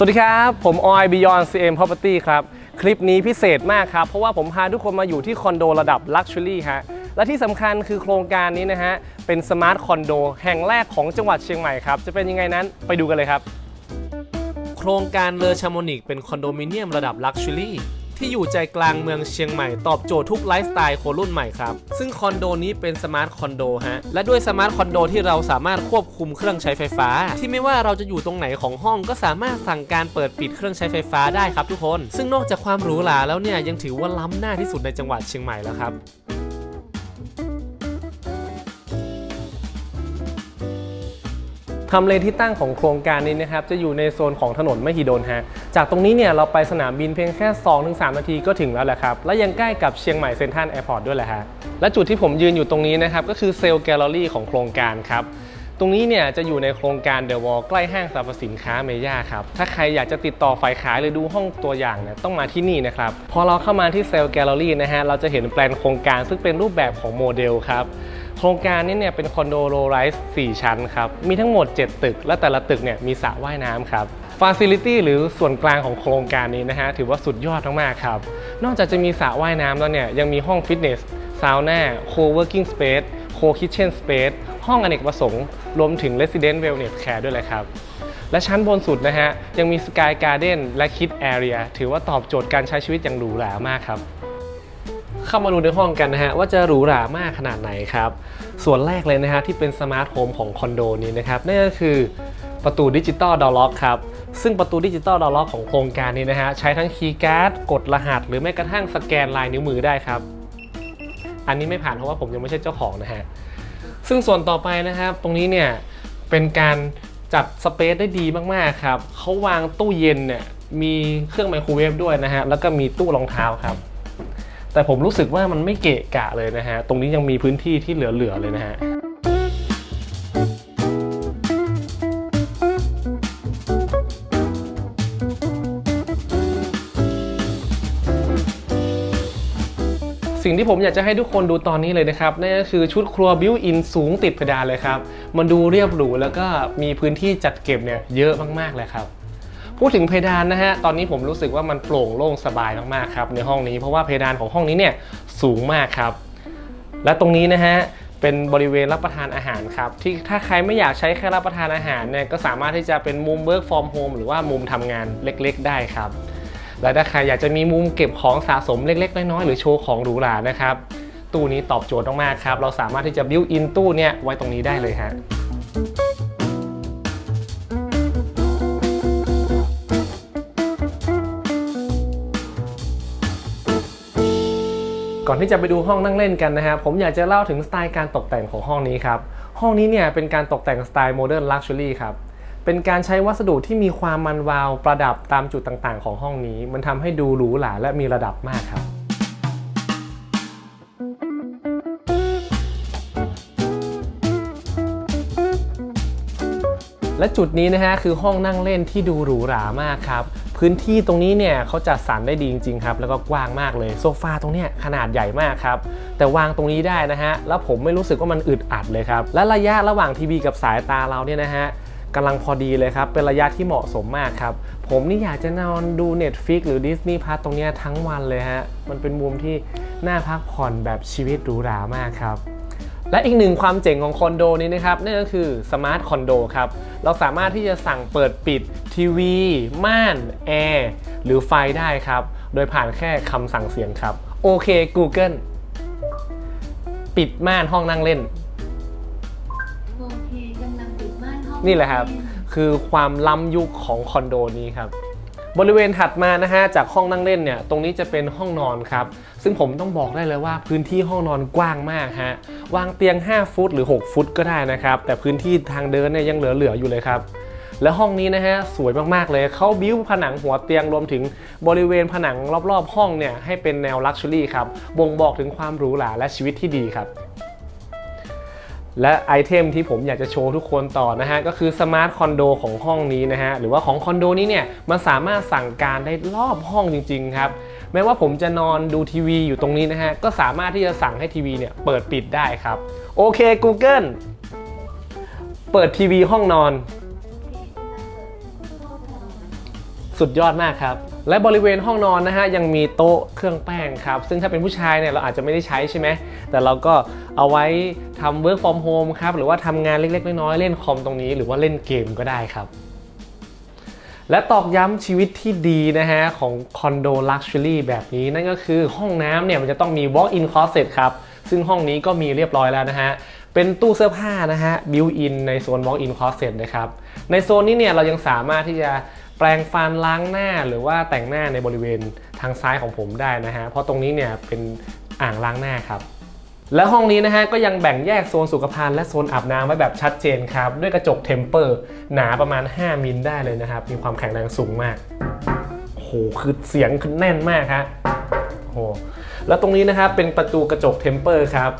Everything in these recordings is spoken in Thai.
สวัสดีครับ ผมออย Beyond CM Property ครับ คลิปนี้พิเศษมากครับ เพราะว่าผมพาทุกคนมาอยู่ที่คอนโดระดับ Luxury ฮะ และที่สำคัญคือโครงการนี้นะฮะ เป็นสมาร์ทคอนโดแห่งแรกของจังหวัดเชียงใหม่ครับ จะเป็นยังไงนั้นไปดูกันเลยครับ โครงการเลอชามอนิกเป็นคอนโดมิเนียมระดับลักชัวรี่ ที่อยู่ใจกลางเมืองเชียงใหม่ตอบโจทย์ทุกไลฟ์สไตล์คนรุ่นใหม่ครับ ซึ่งคอนโดนี้เป็นสมาร์ทคอนโดฮะ และด้วยสมาร์ทคอนโดที่เราสามารถควบคุมเครื่องใช้ไฟฟ้า ที่ไม่ว่าเราจะอยู่ตรงไหนของห้องก็สามารถสั่งการเปิดปิดเครื่องใช้ไฟฟ้าได้ครับทุกคน ซึ่งนอกจากความหรูหราแล้วเนี่ยยังถือว่าล้ำหน้าที่สุดในจังหวัดเชียงใหม่แล้วครับ ทำเลที่ตั้งของโครงการนี้นะครับจะอยู่ในโซนของถนนมหิดลฮะจากตรงนี้เนี่ยเราไปสนามบินเพียงแค่ 2-3 นาทีก็ถึงแล้วแหละครับ และยังใกล้กับเชียงใหม่เซ็นทรัลแอร์พอร์ตด้วยแหละฮะและจุดที่ผมยืนอยู่ตรงนี้นะครับก็คือเซลล์แกลเลอรี่ของโครงการครับ ตรงนี้เนี่ยจะอยู่ในโครงการเดอะวอลใกล้ห้างสรรพสินค้าเมย่าครับ ถ้าใครอยากจะติดต่อฝ่ายขายหรือดูห้องตัวอย่างเนี่ยต้องมาที่นี่นะครับ พอเราเข้ามาที่เซลล์แกลเลอรี่นะฮะ เราจะเห็นแปลนโครงการซึ่งเป็นรูปแบบของโมเดลครับ โครงการนี้เนี่ยเป็นคอนโดโลไรส์4ชั้นครับ มีทั้งหมด 7 ตึก และแต่ละตึกเนี่ยมีสระว่ายน้ำครับฟ a ซิลิตี้หรือส่วนกลางของโครงการนี้นะฮะถือว่าสุดยอดมากๆครับ นอกจากจะมีสระว่ายน้ำแล้วเนี่ยยังมีห้องฟิตเนสซาวน่าโคเวิร์กิ้งสเปซ โคคิทเชนสเปซห้องอเนกประสงค์ รวมถึง Resident Wellness Care ด้วยเลยครับ และชั้นบนสุดนะฮะ ยังมี Sky Garden และ Kid Area ถือว่าตอบโจทย์การใช้ชีวิตอย่างหรูหรามากครับเข้ามาดูในห้องกันนะฮะ ว่าจะหรูหรามากขนาดไหนครับ ส่วนแรกเลยนะฮะ ที่เป็นสมาร์ทโฮมของคอนโดนี้นะครับนั่นก็คือประตูดิจิตอลดอลล็อกครับซึ่งประตูดิจิตอลดอลล็อกของโครงการนี้นะฮะ ใช้ทั้งคีย์การ์ดกดรหัส หรือแม้กระทั่งสแกนลายนิ้วมือได้ครับ อันนี้ไม่ผ่านเพราะว่าผมยังไม่ใช่เจ้าของนะฮะ ซึ่งส่วนต่อไปนะครับ ตรงนี้เนี่ยเป็นการจัดสเปซได้ดีมากๆครับเขาวางตู้เย็นเนี่ยมีเครื่องไมโครเวฟด้วยนะฮะ แล้วก็มีตู้รองเท้าครับ แต่ผมรู้สึกว่ามันไม่เกะกะเลยนะฮะ ตรงนี้ยังมีพื้นที่ที่เหลือๆเลยนะฮะ สิ่งที่ผมอยากจะให้ทุกคนดูตอนนี้เลยนะครับนั่นก็คือชุดครัวบิวอินสูงติดเพดานเลยครับมันดูเรียบหรูแล้วก็มีพื้นที่จัดเก็บเนี่ยเยอะมากๆเลยครับพูดถึงเพดานนะฮะ ตอนนี้ผมรู้สึกว่ามันโปร่งโล่งสบายมากๆครับในห้องนี้ เพราะว่าเพดานของห้องนี้เนี่ยสูงมากครับ และตรงนี้นะฮะเป็นบริเวณรับประทานอาหารครับ ที่ถ้าใครไม่อยากใช้แค่รับประทานอาหารเนี่ยก็สามารถที่จะเป็นมุม work from home หรือว่ามุมทำงานเล็ก ๆ ได้ครับ และถ้าใครอยากจะมีมุมเก็บของสะสมเล็ก ๆ น้อยๆหรือโชว์ของหรูหรานะครับ ตู้นี้ตอบโจทย์มากๆครับ เราสามารถที่จะบิวอินตู้เนี่ยไว้ตรงนี้ได้เลยฮะก่อนที่จะไปดูห้องนั่งเล่นกันนะฮะผมอยากจะเล่าถึงสไตล์การตกแต่งของห้องนี้ครับ ห้องนี้เนี่ยเป็นการตกแต่งสไตล์โมเดิร์นลักชัวรี่ครับ เป็นการใช้วัสดุที่มีความมันวาวประดับตามจุดต่างๆ ของห้องนี้ มันทำให้ดูหรูหราและมีระดับมากครับ และจุดนี้นะฮะคือห้องนั่งเล่นที่ดูหรูหรามากครับพื้นที่ตรงนี้เนี่ยเขาจัดสรรได้ดีจริงๆครับแล้วก็กว้างมากเลยโซฟาตรงเนี้ยขนาดใหญ่มากครับแต่วางตรงนี้ได้นะฮะแล้วผมไม่รู้สึกว่ามันอึดอัดเลยครับและระยะระหว่างทีวีกับสายตาเราเนี่ยนะฮะ กำลังพอดีเลยครับ เป็นระยะที่เหมาะสมมากครับ ผมนี่อยากจะนอนดู Netflix หรือ Disney Plus ตรงนี้ทั้งวันเลยฮะ มันเป็นมุมที่น่าพักผ่อนแบบชีวิตหรูหรามากครับ และอีกหนึ่งความเจ๋งของคอนโดนี้นะครับนั่นก็คือสมาร์ทคอนโดครับ เราสามารถที่จะสั่งเปิดปิดทีวี ม่าน แอร์ หรือไฟได้ครับ โดยผ่านแค่คำสั่งเสียงครับ โอเค Google ปิดม่านห้องนั่งเล่น นี่แหละครับ คือความล้ำยุคของคอนโดนี้ครับบริเวณถัดมานะฮะจากห้องนั่งเล่นเนี่ยตรงนี้จะเป็นห้องนอนครับ ซึ่งผมต้องบอกได้เลยว่าพื้นที่ห้องนอนกว้างมากฮะวางเตียง 5 ฟุตหรือ 6 ฟุตก็ได้นะครับ แต่พื้นที่ทางเดินเนี่ยยังเหลือๆอยู่เลยครับและห้องนี้นะฮะสวยมากๆเลยเขาบิ้วผนังหัวเตียงรวมถึงบริเวณผนังรอบๆ ห้องเนี่ยให้เป็นแนวลักชัวรี่ครับบ่งบอกถึงความหรูหราและชีวิตที่ดีครับ และไอเทมที่ผมอยากจะโชว์ทุกคนต่อนะฮะ ก็คือสมาร์ทคอนโดของห้องนี้นะฮะ หรือว่าของคอนโดนี้เนี่ย มันสามารถสั่งการได้รอบห้องจริง ๆ ครับแม้ว่าผมจะนอนดูทีวีอยู่ตรงนี้นะฮะ ก็สามารถที่จะสั่งให้ทีวีเนี่ยเปิดปิดได้ครับ โอเค Google เปิดทีวีห้องนอนโอเคกำลังเปิดห้องนอนสุดยอดมากครับ และบริเวณห้องนอนนะฮะยังมีโต๊ะเครื่องแป้งครับซึ่งถ้าเป็นผู้ชายเนี่ยเราอาจจะไม่ได้ใช้ใช่ไหมแต่เราก็เอาไว้ทำ work from home ครับหรือว่าทำงานเล็ก ๆ น้อยๆเล่นคอมตรงนี้ หรือว่าเล่นเกมก็ได้ครับ และตอกย้ำชีวิตที่ดีนะฮะของคอนโดลักชัวรี่แบบนี้นั่นก็คือห้องน้ำเนี่ยมันจะต้องมี walk-in closet ครับซึ่งห้องนี้ก็มีเรียบร้อยแล้วนะฮะเป็นตู้เสื้อผ้านะฮะ built-in ในโซน walk-in closet นะครับ ในโซนนี้เนี่ยเรายังสามารถที่จะแปรงฟันล้างหน้าหรือว่าแต่งหน้าในบริเวณทางซ้ายของผมได้นะฮะ เพราะตรงนี้เนี่ยเป็นอ่างล้างหน้าครับ และห้องนี้นะฮะก็ยังแบ่งแยกโซนสุขภัณฑ์และโซนอาบน้ำไว้แบบชัดเจนครับ ด้วยกระจกเทมเปอร์ หนาประมาณ 5 มิลได้เลยนะครับ มีความแข็งแรงสูงมากโอ้โหคือเสียงคือแน่นมากฮะโอ้โหแล้วตรงนี้นะครับเป็นประตูกระจกเทมเปอร์ครับ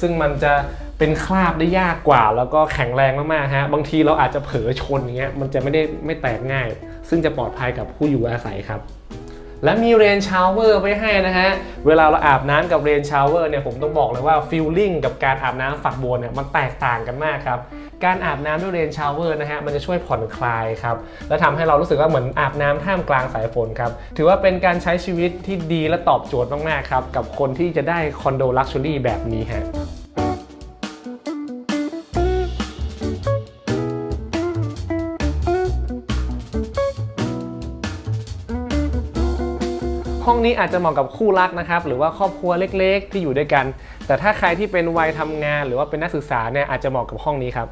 ซึ่งมันจะ เป็นคราบได้ยากกว่า แล้วก็แข็งแรงมากๆฮะบางทีเราอาจจะเผลอชนอย่างเงี้ยมันจะไม่ได้ไม่แตกง่าย ซึ่งจะปลอดภัยกับผู้อยู่อาศัยครับ และมีเรนชาวเวอร์ไว้ให้นะฮะเวลาเราอาบน้ำกับเรนชาวเวอร์เนี่ยผมต้องบอกเลยว่าฟิลลิ่งกับการอาบน้ำฝักบัวเนี่ยมันแตกต่างกันมากครับการอาบน้ำด้วยเรนชาวเวอร์นะฮะมันจะช่วยผ่อนคลายครับและทำให้เรารู้สึกว่าเหมือนอาบน้ำท่ามกลางสายฝนครับถือว่าเป็นการใช้ชีวิตที่ดีและตอบโจทย์มากๆครับกับคนที่จะได้คอนโดลักชัวรี่แบบนี้ฮะ ห้องนี้อาจจะเหมาะกับคู่รักนะครับ หรือว่าครอบครัวเล็กๆ ที่อยู่ด้วยกัน แต่ถ้าใครที่เป็นวัยทำงาน หรือว่าเป็นนักศึกษาเนี่ยอาจจะเหมาะกับห้องนี้ครับ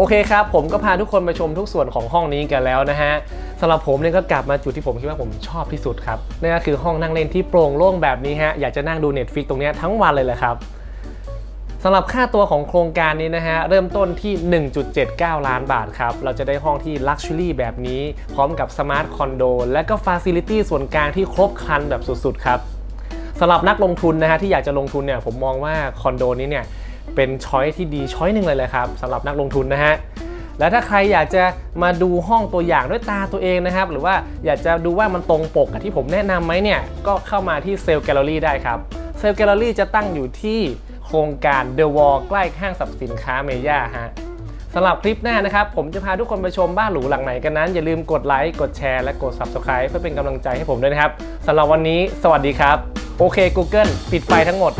โอเคครับ ผมก็พาทุกคนไปชมทุกส่วนของห้องนี้กันแล้วนะฮะสำหรับผมเนี่ยก็กลับมาจุดที่ผมคิดว่าผมชอบที่สุดครับนั่นก็คือห้องนั่งเล่นที่โปร่งโล่งแบบนี้ฮะอยากจะนั่งดู Netflix ตรงนี้ทั้งวันเลยแหละครับสำหรับค่าตัวของโครงการนี้นะฮะ เริ่มต้นที่ 1.79 ล้านบาทครับ เราจะได้ห้องที่ลักชัวรี่แบบนี้ พร้อมกับสมาร์ทคอนโดและก็ฟาซิลิตี้ส่วนกลางที่ครบครันแบบสุดๆ ครับสำหรับนักลงทุนนะฮะที่อยากจะลงทุนเนี่ยผมมองว่าคอนโดนี้เนี่ย เป็นช้อยที่ดีช้อยหนึ่งเลยแหละครับสำหรับนักลงทุนนะฮะและถ้าใครอยากจะมาดูห้องตัวอย่างด้วยตาตัวเองนะครับ หรือว่าอยากจะดูว่ามันตรงปกกับที่ผมแนะนำไหมเนี่ยก็เข้ามาที่เซลล์แกลเลอรี่ได้ครับเซลล์แกลเลอรี่จะตั้งอยู่ที่โครงการ The Wall ใกล้ห้างสรรพสินค้าเมย่าฮะสำหรับคลิปหน้านะครับ ผมจะพาทุกคนไปชมบ้านหรูหลังไหนกันนั้น อย่าลืมกดไลค์กดแชร์และกด Subscribe เพื่อเป็นกำลังใจให้ผมด้วยนะครับสำหรับวันนี้ สวัสดีครับ โอเค Google ปิดไฟทั้งหมด